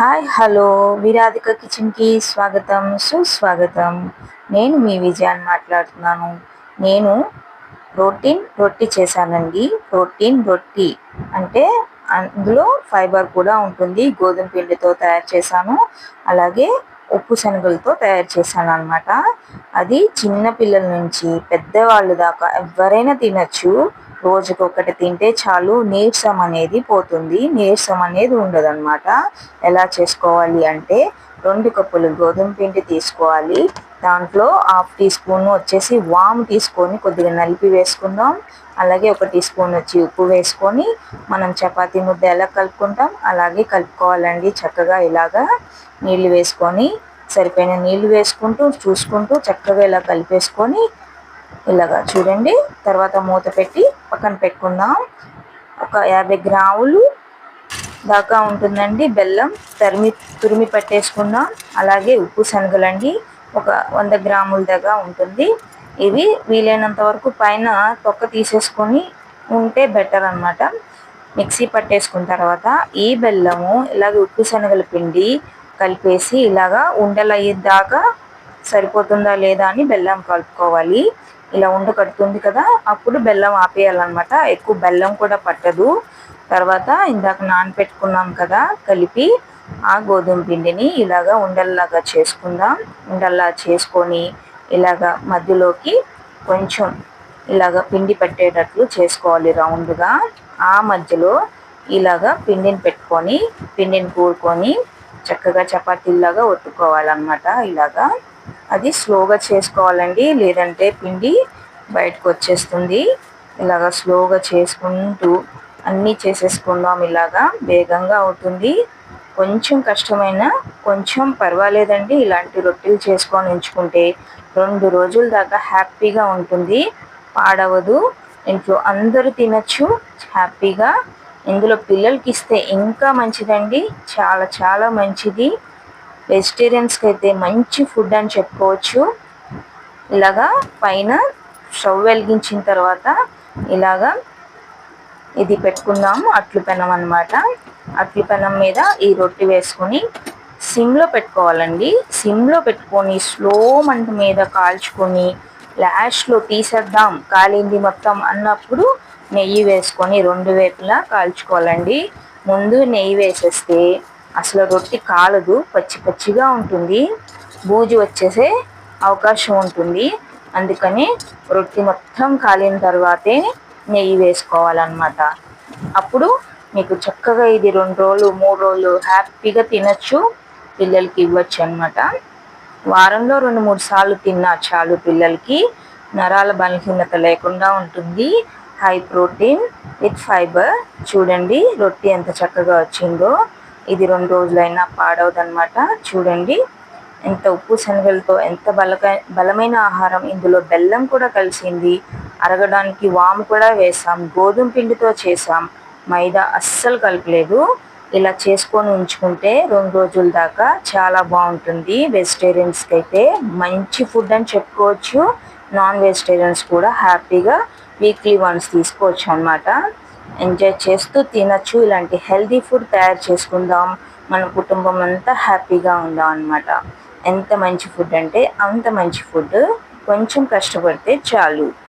Hi hello. విరాధిక కిచెన్కి స్వాగతం సుస్వాగతం. నేను మీ విజయాన్ని మాట్లాడుతున్నాను. నేను ప్రోటీన్ రొట్టి చేశానండి. ప్రోటీన్ రొట్టి అంటే అందులో ఫైబర్ కూడా ఉంటుంది. గోధుమ పిండితో తయారు చేశాను. అలాగే ఉప్పు శనగలతో తయారు చేశాను అనమాట అది చిన్న పిల్లల నుంచి పెద్దవాళ్ళు దాకా ఎవరైనా తినచ్చు. రోజుకి ఒకటి తింటే చాలు నీరసం అనేది పోతుంది. నీరసం అనేది ఉండదన్నమాట. ఎలా చేసుకోవాలి అంటే రెండు కప్పులు గోధుమ పిండి తీసుకోవాలి. దాంట్లో హాఫ్ టీ స్పూన్ వచ్చేసి వాము తీసుకొని కొద్దిగా నలిపి వేసుకుందాం. అలాగే ఒక టీ స్పూన్ వచ్చి ఉప్పు వేసుకొని మనం చపాతీ ముద్ద ఎలా కలుపుకుంటాం అలాగే కలుపుకోవాలండి. చక్కగా ఇలాగా నీళ్ళు వేసుకొని సరిపోయిన నీళ్ళు వేసుకుంటూ చూసుకుంటూ చక్కగా ఇలా కలిపేసుకొని ఇలాగా చూడండి. తర్వాత మూత పెట్టి పక్కన పెట్టుకుందాం. ఒక యాభై గ్రాములు దాకా ఉంటుందండి బెల్లం. తరిమి తురిమి పెట్టేసుకుందాం. అలాగే ఉప్పు శనగలండి. ఒక వంద గ్రాముల దాకా ఉంటుంది. ఇవి వీలైనంత వరకు పైన తొక్క తీసేసుకొని ఉంటే బెటర్ అనమాట మిక్సీ పట్టేసుకున్న తర్వాత ఈ బెల్లము ఇలాగే ఉప్పు శనగల పిండి కలిపేసి ఇలాగా ఉండలు అయ్యేదాకా సరిపోతుందా లేదా అని బెల్లం కలుపుకోవాలి. ఇలా ఉండ కడుతుంది కదా అప్పుడు బెల్లం ఆపేయాలన్నమాట. ఎక్కువ బెల్లం కూడా పట్టదు. తర్వాత ఇందాక నానపెట్టుకున్నాం కదా కలిపి ఆ గోధుమ పిండిని ఇలాగా ఉండల్లాగా చేసుకుందాం. ఉండల్లా చేసుకొని ఇలాగా మధ్యలోకి కొంచెం ఇలాగ పిండి పెట్టేటట్లు చేసుకోవాలి రౌండ్గా. ఆ మధ్యలో ఇలాగా పిండిని పెట్టుకొని పిండిని కూరుకొని చక్కగా చపాతీలాగా ఒత్తుకోవాలన్నమాట ఇలాగా. అది స్లోగా చేసుకోవాలండి. లేదంటే పిండి బయటకు వచ్చేస్తుంది. ఇలాగ స్లోగా చేసుకుంటూ అన్నీ చేసేసుకుందాం ఇలాగా. వేగంగా అవుతుంది. కొంచెం కష్టమైన కొంచెం పర్వాలేదండి. ఇలాంటి రొట్టెలు చేసుకొని ఉంచుకుంటే రెండు రోజుల దాకా హ్యాపీగా ఉంటుంది. పాడవదు. ఇంట్లో అందరూ తినచ్చు. హ్యాపీగా. ఇందులో పిల్లలకి ఇస్తే ఇంకా మంచిదండి. చాలా చాలా మంచిది. వెజిటేరియన్స్కి అయితే మంచి ఫుడ్ అని చెప్పుకోవచ్చు. ఇలాగా పైన స్టవ్ వెలిగించిన తర్వాత ఇలాగా ఇది పెట్టుకుందాము. అట్లు పెనం అనమాట అట్లు పెనం మీద ఈ రొట్టె వేసుకొని సిమ్లో పెట్టుకోవాలండి. సిమ్లో పెట్టుకొని స్లో మంట మీద కాల్చుకొని లాస్ట్లో తీసేద్దాం. కాలింది మొత్తం అన్నప్పుడు నెయ్యి వేసుకొని రెండు వైపులా కాల్చుకోవాలండి. ముందు నెయ్యి వేసేస్తే అసలు రొట్టె కాలదు పచ్చి పచ్చిగా ఉంటుంది. బూజు వచ్చేసే అవకాశం ఉంటుంది. అందుకని రొట్టె మొత్తం కాలిన తర్వాతే నెయ్యి వేసుకోవాలన్నమాట. అప్పుడు మీకు చక్కగా ఇది రెండు రోజులు మూడు రోజులు హ్యాపీగా తినచ్చు పిల్లలకి ఇవ్వచ్చు అనమాట వారంలో రెండు మూడు సార్లు తిన్నా చాలు పిల్లలకి. నరాల బలహీనత లేకుండా ఉంటుంది. High protein with fiber. చూడండి రొట్టె ఎంత చక్కగా వచ్చిందో. ఇది రెండు రోజులైనా పాడవదనమాట చూడండి. ఎంత ఉప్పు శనగలతో ఎంత బలక బలమైన ఆహారం. ఇందులో బెల్లం కూడా కలిసింది. అరగడానికి వాము కూడా వేసాం. గోధుమ పిండితో చేసాం. మైదా అస్సలు కలపలేదు. ఇలా చేసుకొని ఉంచుకుంటే రెండు రోజుల దాకా చాలా బాగుంటుంది. వెజిటేరియన్స్కి అయితే మంచి ఫుడ్ అని చెప్పుకోవచ్చు. నాన్ వెజిటేరియన్స్ కూడా హ్యాపీగా వీక్లీ వన్స్ తీసుకోవచ్చు అనమాట ఎంజాయ్ చేస్తూ తినచ్చు. ఇలాంటి హెల్దీ ఫుడ్ తయారు చేసుకుందాం. మన కుటుంబం అంతా హ్యాపీగా ఉందాం అనమాట ఎంత మంచి ఫుడ్ అంటే అంత మంచి ఫుడ్. కొంచెం కష్టపడితే చాలు.